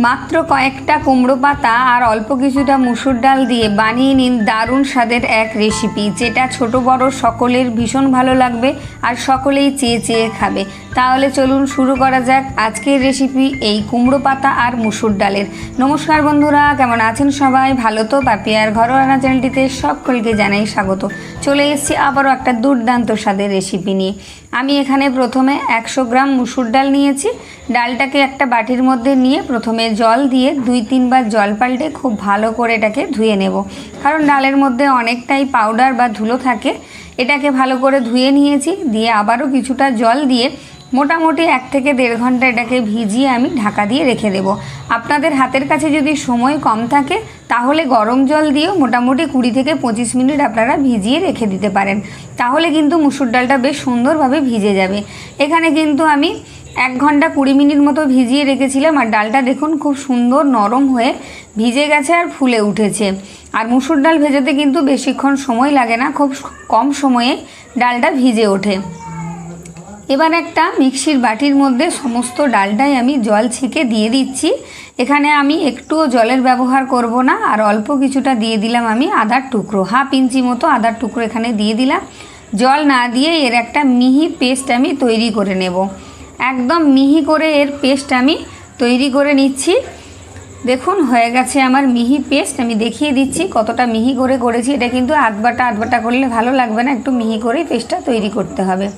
মাত্র কয়েকটা কুমড়ো পাতা আর অল্প কিছুটা মুসুর ডাল দিয়ে বানিয়ে নিন দারুণ স্বাদের এক রেসিপি যেটা ছোট বড় সকলের ভীষণ ভালো লাগবে আর সকলেই চেয়ে চেয়ে খাবে। তাহলে চলুন শুরু করা যাক আজকের রেসিপি এই কুমড়ো পাতা আর মুসুর ডালের। নমস্কার বন্ধুরা, কেমন আছেন সবাই? ভালো তো? পাপিয়ার ঘরোয়ানা চ্যানেলটিতে সকলকে জানাই স্বাগত। চলে এসেছি আবারও একটা দুর্দান্ত স্বাদের রেসিপি নিয়ে। আমি এখানে প্রথমে একশো গ্রাম মুসুর ডাল নিয়েছি। ডালটাকে একটা বাটির মধ্যে নিয়ে প্রথমে জল দিয়ে দুই তিনবার জল পাল্টে খুব ভালো করে এটাকে ধুয়ে নেব। কারণ ডালের মধ্যে অনেকটাই পাউডার বা ধুলো থাকে। এটাকে ভালো করে ধুয়ে নিয়েছি। দিয়ে আবারও কিছুটা জল দিয়ে মোটামুটি এক থেকে দেড় ঘণ্টা এটাকে ভিজিয়ে আমি ঢাকা দিয়ে রেখে দেব। আপনাদের হাতের কাছে যদি সময় কম থাকে, তাহলে গরম জল দিয়েও মোটামুটি কুড়ি থেকে পঁচিশ মিনিট আপনারা ভিজিয়ে রেখে দিতে পারেন। তাহলে কিন্তু মুসুর ডালটা বেশ সুন্দরভাবে ভিজে যাবে। এখানে কিন্তু আমি এক ঘণ্টা কুড়ি মিনিট মতো ভিজিয়ে রেখেছিলাম, আর ডালটা দেখুন খুব সুন্দর নরম হয়ে ভিজে গেছে আর ফুলে উঠেছে। আর মুসুর ডাল ভেজাতে কিন্তু বেশিক্ষণ সময় লাগে না, খুব কম সময়ে ডালটা ভিজে ওঠে। এবার একটা মিক্সির বাটির মধ্যে সমস্ত ডালটাই আমি জল ছেঁকে দিয়ে দিচ্ছি। এখানে আমি একটুও জলের ব্যবহার করব না, আর অল্প কিছুটা দিয়ে দিলাম আমি আদার টুকরো, হাফ ইঞ্চি মতো আদার টুকরো এখানে দিয়ে দিলাম। জল না দিয়ে এর একটা মিহি পেস্ট আমি তৈরি করে নেব। একদম মিহি করে এর পেস্ট আমি তৈরি করে নিচ্ছি। দেখুন, হয়ে গেছে আমার মিহি পেস্ট। আমি দেখিয়ে দিচ্ছি কতটা মিহি করে করেছি। এটা কিন্তু আধবাটা আধবাটা করলে ভালো লাগবে না, একটু মিহি করেই পেস্টটা তৈরি করতে হবে।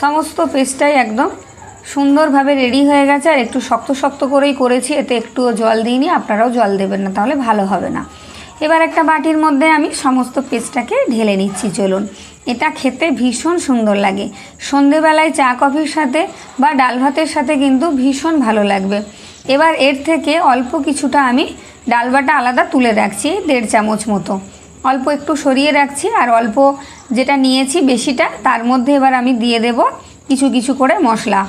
সমস্ত পেস্টটাই একদম সুন্দরভাবে রেডি হয়ে গেছে আর একটু শক্ত শক্ত করেই করেছি, এতে একটুও জল দিইনি, আপনারাও জল দেবেন না, তাহলে ভালো হবে না। এবার একটা বাটির মধ্যে আমি সমস্ত পেস্টটাকে ঢেলে নিচ্ছি, চলুন। এটা খেতে ভীষণ সুন্দর লাগে। সন্ধেবেলায় চা, কফির সাথে বা ডাল ভাতের সাথে কিন্তু ভীষণ ভালো লাগবে। এবার এর থেকে অল্প কিছুটা আমি ডালবাটা আলাদা তুলে রাখছি, দেড় চামচ মতো। অল্প একটু সরিয়ে রাখছি আর অল্প যেটা নিয়েছি বেশিটা, তার মধ্যে এবার আমি দিয়ে দেব কিছু কিছু করে মশলা।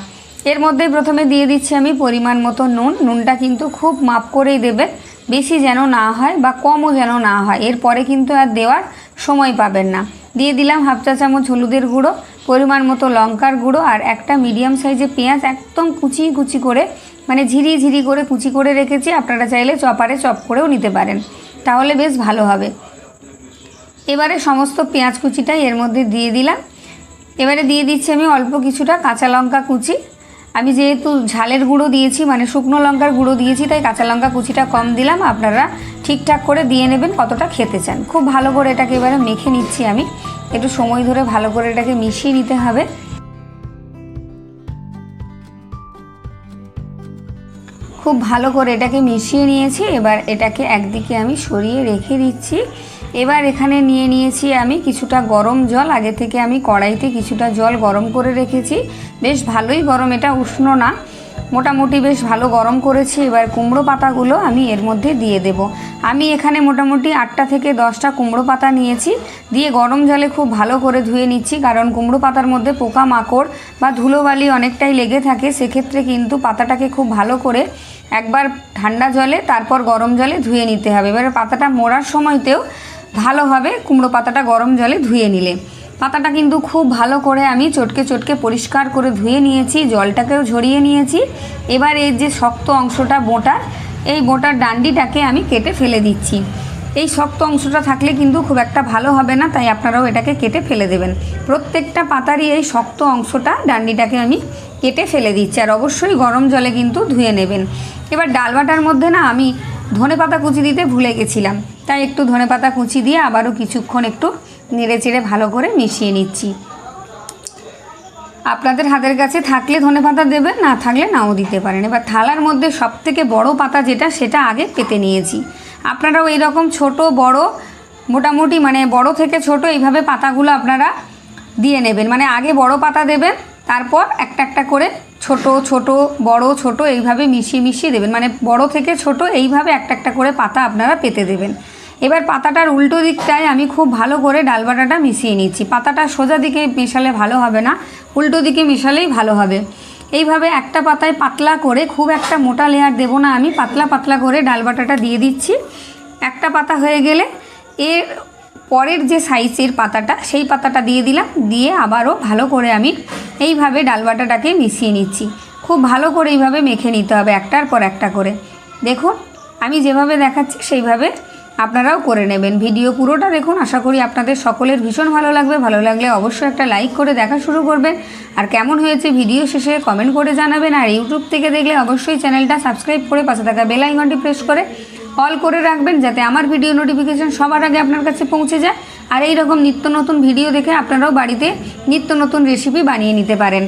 এর মধ্যে প্রথমে দিয়ে দিচ্ছি আমি পরিমাণ মতো নুন। নুনটা কিন্তু খুব মাপ করেই দেবে বেশি যেন না হয় বা কমও যেন না হয়। এরপরে কিন্তু আর দেওয়ার সময় পাবেন না। দিয়ে দিলাম হাফ চা চামচ হলুদের গুঁড়ো, পরিমাণ মতো লঙ্কার গুঁড়ো আর একটা মিডিয়াম সাইজে পেঁয়াজ একদম কুচি কুচি করে মানে ঝিরি ঝিরি করে কুচি করে রেখেছি। আপনারা চাইলে চপারে চপ করেও নিতে পারেন। তাহলে বেশ ভালো হবে। এবারে সমস্ত পেঁয়াজ কুচিটাই এর মধ্যে দিয়ে দিলাম। এবারে দিয়ে দিচ্ছি আমি অল্প কিছুটা কাঁচা লঙ্কা কুচি। আমি যেহেতু ঝালের গুঁড়ো দিয়েছি মানে শুকনো লঙ্কার গুঁড়ো দিয়েছি, তাই কাঁচা লঙ্কা কুচিটা কম দিলাম। আপনারা ঠিকঠাক করে দিয়ে নেবেন কতটা খেতে চান। খুব ভালো করে এটাকে এবারে মেখে নিচ্ছি আমি। একটু সময় ধরে ভালো করে এটাকে মিশিয়ে নিতে হবে। খুব ভালো করে এটাকে মিশিয়ে নিয়েছি। এবার এটাকে একদিকে আমি সরিয়ে রেখে দিচ্ছি। এবার এখানে নিয়ে নিয়েছি আমি কিছুটা গরম জল। আগে থেকে আমি কড়াইতে কিছুটা জল গরম করে রেখেছি। বেশ ভালোই গরম, এটা উষ্ণ না। মোটামুটি বেশ ভালো গরম করেছি। এবার কুমড়ো পাতাগুলো আমি এর মধ্যে দিয়ে দেব। আমি এখানে মোটামুটি আটটা থেকে দশটা কুমড়ো পাতা নিয়েছি। দিয়ে গরম জলে খুব ভালো করে ধুয়ে নিচ্ছি, কারণ কুমড়ো পাতার মধ্যে পোকা মাকড় বা ধুলোবালি অনেকটাই লেগে থাকে। সেক্ষেত্রে কিন্তু পাতাটাকে খুব ভালো করে একবার ঠান্ডা জলে, তারপর গরম জলে ধুয়ে নিতে হবে। এবারে পাতাটা মোড়ার সময়তেও ভালো হবে, কুমড়ো পাতাটা গরম জলে ধুয়ে নিলে। পাতাটা কিন্তু খুব ভালো করে আমি চটকে চটকে পরিষ্কার করে ধুয়ে নিয়েছি, জলটাকেও ঝরিয়ে নিয়েছি। এবার এর যে শক্ত অংশটা বোটার এই বোটার ডান্ডিটাকে আমি কেটে ফেলে দিচ্ছি। এই শক্ত অংশটা থাকলে কিন্তু খুব একটা ভালো হবে না, তাই আপনারাও এটাকে কেটে ফেলে দেবেন। প্রত্যেকটা পাতারই এই শক্ত অংশটা, ডান্ডিটাকে আমি কেটে ফেলে দিচ্ছি, আর অবশ্যই গরম জলে কিন্তু ধুয়ে নেবেন। এবার ডালবাটার মধ্যে না আমি ধনে পাতা কুচি দিতে ভুলে গেছিলাম। তাই একটু ধনে পাতা কুচি দিয়ে আবারও কিছুক্ষণ একটু নেড়ে চেড়ে ভালো করে মিশিয়ে নিচ্ছি। আপনাদের হাতের কাছে থাকলে ধনে পাতা দেবেন, না থাকলে নাও দিতে পারেন। এবার থালার মধ্যে সব থেকে বড়ো পাতা যেটা, সেটা আগে পেতে নিয়েছি। আপনারাও এইরকম ছোট, বড়, মোটামুটি মানে বড় থেকে ছোট এইভাবে পাতাগুলো আপনারা দিয়ে নেবেন। মানে আগে বড় পাতা দেবেন, তারপর একটা একটা করে ছোট ছোট, বড়, ছোট এইভাবে মিশিয়ে মিশিয়ে দেবেন। মানে বড় থেকে ছোট এইভাবে একটা একটা করে পাতা আপনারা পেতে দেবেন। এবার পাতাটার উল্টো দিকটায় আমি খুব ভালো করে ডালবাটাটা মিশিয়ে নিচ্ছি। পাতাটা সোজা দিকে মেশালে ভালো হবে না, উল্টো দিকে মেশালেই ভালো হবে। এইভাবে একটা পাতায় পাতলা করে খুব একটা মোটা লেয়ার দেবো না আমি, পাতলা পাতলা করে ডালবাটাটা দিয়ে দিচ্ছি। একটা পাতা হয়ে গেলে এর পরের যে সাইজের পাতাটা, সেই পাতাটা দিয়ে দিলাম, দিয়ে আবারও ভালো করে আমি এইভাবে ডালবাটাটাকে মিশিয়ে নিচ্ছি। খুব ভালো করে এইভাবে মেখে নিতে হবে একটার পর একটা করে। দেখুন, আমি যেভাবে দেখাচ্ছি সেইভাবে আপনারাও করে নেবেন। ভিডিও পুরোটা দেখুন। আশা করি আপনাদের সকলের ভীষণ ভালো লাগবে। ভালো লাগলে অবশ্যই একটা লাইক করে দেখা শুরু করবেন। আর কেমন হয়েছে ভিডিও শেষে কমেন্ট করে জানাবেন। আর ইউটিউব থেকে দেখলে অবশ্যই চ্যানেলটা সাবস্ক্রাইব করে পাশে থাকা বেল আইকনটি প্রেস করে অল করে রাখবেন, যাতে আমার ভিডিও নোটিফিকেশন সবার আগে আপনার কাছে পৌঁছে যায়। আর এই রকম নিত্য নতুন ভিডিও দেখে আপনারাও বাড়িতে নিত্য নতুন রেসিপি বানিয়ে নিতে পারেন।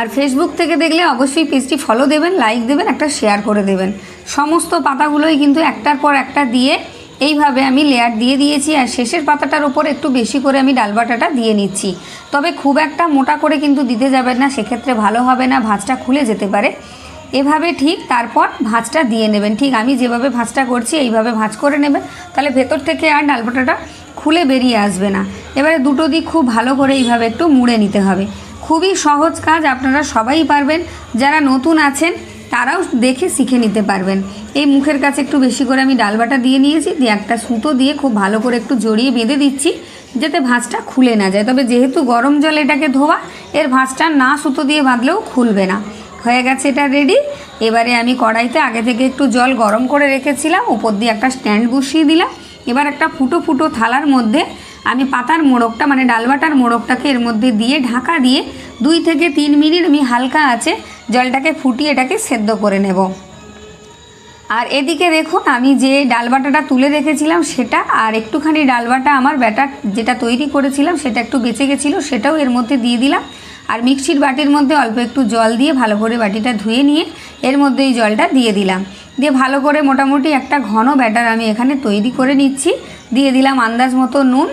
আর ফেসবুক থেকে দেখলে অবশ্যই পেজটি ফলো দেবেন লাইক দেবেন, একটা শেয়ার করে দেবেন। সমস্ত পাতাগুলোই কিন্তু একটার পর একটা দিয়ে এইভাবে আমি লেয়ার দিয়ে দিয়েছি আর শেষের পাতাটার উপর একটু বেশি করে আমি ডাল বাটাটা দিয়ে নিচ্ছি। তবে খুব একটা মোটা করে কিন্তু দিতে যাবেন না, সেক্ষেত্রে ভালো হবে না, ভাঁজটা খুলে যেতে পারে। এভাবে ঠিক তারপর ভাঁজটা দিয়ে নেবেন। ঠিক আমি যেভাবে ভাঁজটা করছি এইভাবে ভাঁজ করে নেবেন, তাহলে ভেতর থেকে আর ডাল বাটাটা খুলে বেরিয়ে আসবে না। এবারে দুটো দিক খুব ভালো করে এইভাবে একটু মুড়ে নিতে হবে। খুবই সহজ কাজ, আপনারা সবাই পারবেন। যারা নতুন আছেন তারাও দেখে শিখে নিতে পারবেন। এই মুখের কাছে একটু বেশি করে আমি ডাল বাটা দিয়ে নিয়েছি, দিয়ে একটা সুতো দিয়ে খুব ভালো করে একটু জড়িয়ে বেঁধে দিচ্ছি, যাতে ভাঁজটা খুলে না যায়। তবে যেহেতু গরম জল এটাকে ধোয়া, এর ভাঁজটা না সুতো দিয়ে বাঁধলেও খুলবে না। হয়ে গেছে এটা রেডি এবারে আমি কড়াইতে আগে থেকে একটু জল গরম করে রেখেছিলাম, উপর দিয়ে একটা স্ট্যান্ড বসিয়ে দিলাম। এবার একটা ফুটো ফুটো থালার মধ্যে আমি পাতার মোড়কটা মানে ডালবাটার মোড়কটাকে এর মধ্যে দিয়ে, ঢাকা দিয়ে দুই থেকে তিন মিনিট আমি হালকা আছে জলটাকে ফুটিয়ে এটাকে সেদ্ধ করে নেব। আর এদিকে দেখুন, আমি যে ডালবাটাটা তুলে রেখেছিলাম সেটা, আর একটুখানি ডালবাটা আমার ব্যাটার যেটা তৈরি করেছিলাম সেটা একটু বেঁচে গেছিল, সেটাও এর মধ্যে দিয়ে দিলাম। আর মিক্সির বাটির মধ্যে অল্প একটু জল দিয়ে ভালো করে বাটিটা ধুয়ে নিয়ে এর মধ্যে এই জলটা দিয়ে দিলাম। দিয়ে ভালো করে মোটামুটি একটা ঘন ব্যাটার আমি এখানে তৈরি করে নিচ্ছি। দিয়ে দিলাম আন্দাজ মতো নুন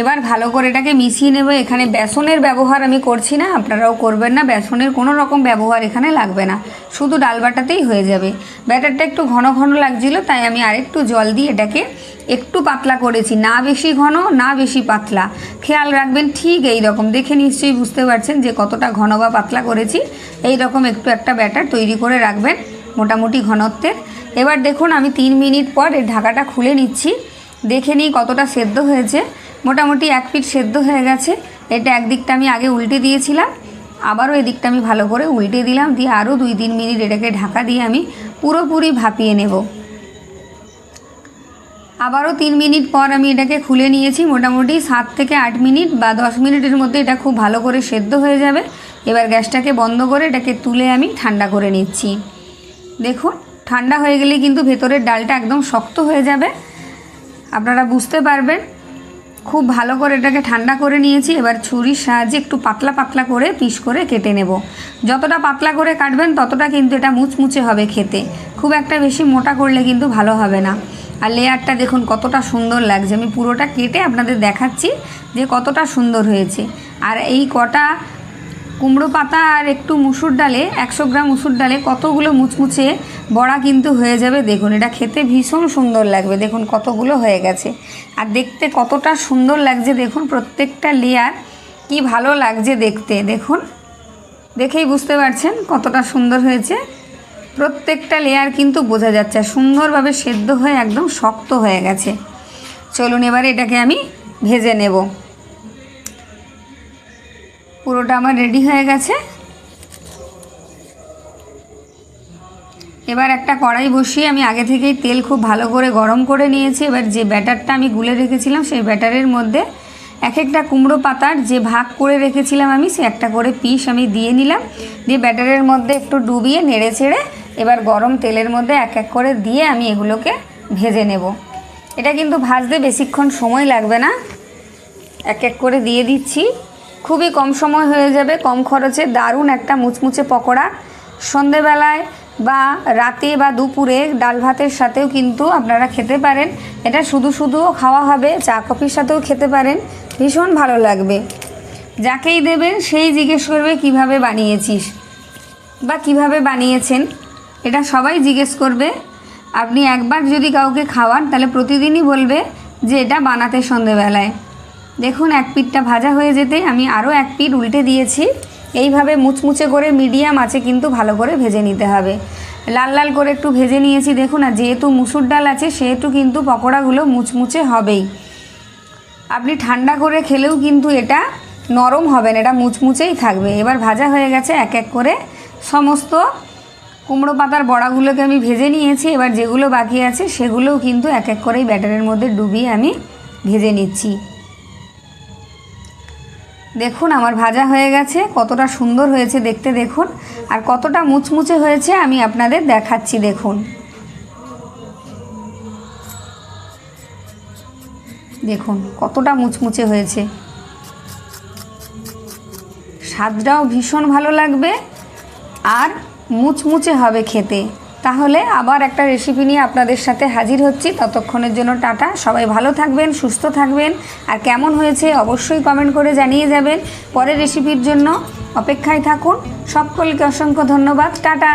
এবার ভালো করে এটাকে মিশিয়ে নেব। এখানে বেসনের ব্যবহার আমি করছি না, আপনারাও করবেন না। বেসনের কোনো রকম ব্যবহার এখানে লাগবে না। শুধু ডাল বাটাতেই হয়ে যাবে। ব্যাটারটা একটু ঘন ঘন লাগছিল, তাই আমি আরেকটু জল দিয়ে এটাকে একটু পাতলা করেছি। না বেশি ঘন, না বেশি পাতলা। খেয়াল রাখবেন ঠিক এই রকম। দেখে নিশ্চয়ই বুঝতে পারছেন যে কতটা ঘন বা পাতলা করেছি। এই রকম একটু একটা ব্যাটার তৈরি করে রাখবেন মোটামুটি ঘনত্বের। এবার দেখুন, আমি তিন মিনিট পর এর ঢাকাটা খুলে নিচ্ছি। দেখে নিই কতটা সেদ্ধ হয়েছে। মোটামুটি এক পিঠ সেদ্ধ হয়ে গেছে। এটা একদিকটা আমি আগে উল্টে দিয়েছিলাম, আবারও এদিকটা আমি ভালো করে উল্টে দিলাম, দিয়ে আরও দুই তিন মিনিট এটাকে ঢাকা দিয়ে আমি পুরোপুরি ভাপিয়ে নেব। আবারও তিন মিনিট পর আমি এটাকে খুলে নিয়েছি, মোটামুটি সাত থেকে আট মিনিট বা দশ মিনিটের মধ্যে এটা খুব ভালো করে সেদ্ধ হয়ে যাবে। এবার গ্যাসটাকে বন্ধ করে এটাকে তুলে আমি ঠান্ডা করে নিচ্ছি। দেখুন, ঠান্ডা হয়ে গেলে কিন্তু ভেতরের ডালটা একদম শক্ত হয়ে যাবে। আপনারা বুঝতে পারবেন খুব ভালো করে এটাকে ঠান্ডা করে নিয়েছি। এবার ছুরির সাহায্যে একটু পাতলা পাতলা করে পিস করে কেটে নেব। যতটা পাতলা করে কাটবেন, ততটা কিন্তু এটা মুচমুচে হবে খেতে। খুব একটা বেশি মোটা করলে কিন্তু ভালো হবে না। আর লেয়ারটা দেখুন কতটা সুন্দর লাগছে। আমি পুরোটা কেটে আপনাদের দেখাচ্ছি যে কতটা সুন্দর হয়েছে। আর এই কটা কুমড়ো পাতা আর একটু মুসুর ডালে, একশো গ্রাম মুসুর ডালে কতগুলো মুচমুচে বড়া কিন্তু হয়ে যাবে দেখুন। এটা খেতে ভীষণ সুন্দর লাগবে, দেখুন কতগুলো হয়ে গেছে। আর দেখতে কতটা সুন্দর লাগছে দেখুন, প্রত্যেকটা লেয়ার কি ভালো লাগছে দেখতে, দেখুন। দেখেই বুঝতে পারছেন কতটা সুন্দর হয়েছে। প্রত্যেকটা লেয়ার কিন্তু বোঝা যাচ্ছে সুন্দরভাবে সেদ্ধ হয়ে একদম শক্ত হয়ে গেছে। চলুন এবারে এটাকে আমি ভেজে নেব। পুরোটা আমার রেডি হয়ে গেছে। এবার একটা কড়াই বসিয়ে আমি আগে থেকেই তেল খুব ভালো করে গরম করে নিয়েছি। এবার যে ব্যাটারটা আমি গুলে রেখেছিলাম, সেই ব্যাটারের মধ্যে এক একটা কুমড়ো পাতার যে ভাগ করে রেখেছিলাম আমি, সে একটা করে পিস আমি দিয়ে নিলাম। দিয়ে ব্যাটারের মধ্যে একটু ডুবিয়ে নেড়ে ছেড়ে এবার গরম তেলের মধ্যে এক এক করে দিয়ে আমি এগুলোকে ভেজে নেব। এটা কিন্তু ভাজতে বেশিক্ষণ সময় লাগবে না। এক এক করে দিয়ে দিচ্ছি। খুবই কম সময় হয়ে যাবে, কম খরচে দারুণ একটা মুচমুচে পকোড়া। সন্ধেবেলায় বা রাতে বা দুপুরে ডাল ভাতের সাথেও কিন্তু আপনারা খেতে পারেন। এটা শুধু শুধুও খাওয়া হবে, চা কফির সাথেও খেতে পারেন। ভীষণ ভালো লাগবে। যাকেই দেবেন সেই জিজ্ঞেস করবে, কীভাবে বানিয়েছিস? বা কীভাবে বানিয়েছেন? এটা সবাই জিজ্ঞেস করবে। আপনি একবার যদি কাউকে খাওয়ান, তাহলে প্রতিদিনই বলবে যে, এটা বানাতে সন্ধেবেলায়। দেখুন, এক পিঠটা ভাজা হয়ে যেতে আমি আরও এক পিঠ উল্টে দিয়েছি। এইভাবে মুচমুচে করে মিডিয়াম আছে কিন্তু ভালো করে ভেজে নিতে হবে। লাল লাল করে একটু ভেজে নিয়েছি। দেখুন, আর যেহেতু মুসুর ডাল আছে, সেহেতু কিন্তু পকোড়াগুলো মুচমুচে হবেই। আপনি ঠান্ডা করে খেলেও কিন্তু এটা নরম হবে না, এটা মুচমুচেই থাকবে। এবার ভাজা হয়ে গেছে এক এক করে। সমস্ত কুমড়ো পাতার বড়াগুলোকে আমি ভেজে নিয়েছি। এবার যেগুলো বাকি আছে, সেগুলোও কিন্তু এক এক করেই ব্যাটারের মধ্যে ডুবিয়ে আমি ভেজে নিচ্ছি। দেখুন, আমার ভাজা হয়ে গেছে, কতটা সুন্দর হয়েছে দেখতে দেখুন, আর কতটা মুচমুচে হয়েছে আমি আপনাদের দেখাচ্ছি দেখুন। দেখুন, কতটা মুচমুচে হয়েছে। স্বাদটাও ভীষণ ভালো লাগবে, আর মুচমুচে হবে খেতে। তাহলে আবার একটা রেসিপি নিয়ে আপনাদের সাথে হাজির হচ্ছি। ততক্ষণের জন্য টাটা। সবাই ভালো থাকবেন, সুস্থ থাকবেন। আর কেমন হয়েছে অবশ্যই কমেন্ট করে জানিয়ে যাবেন। পরের রেসিপির জন্য অপেক্ষায় থাকুন। সকলকে অসংখ্য ধন্যবাদ। টাটা!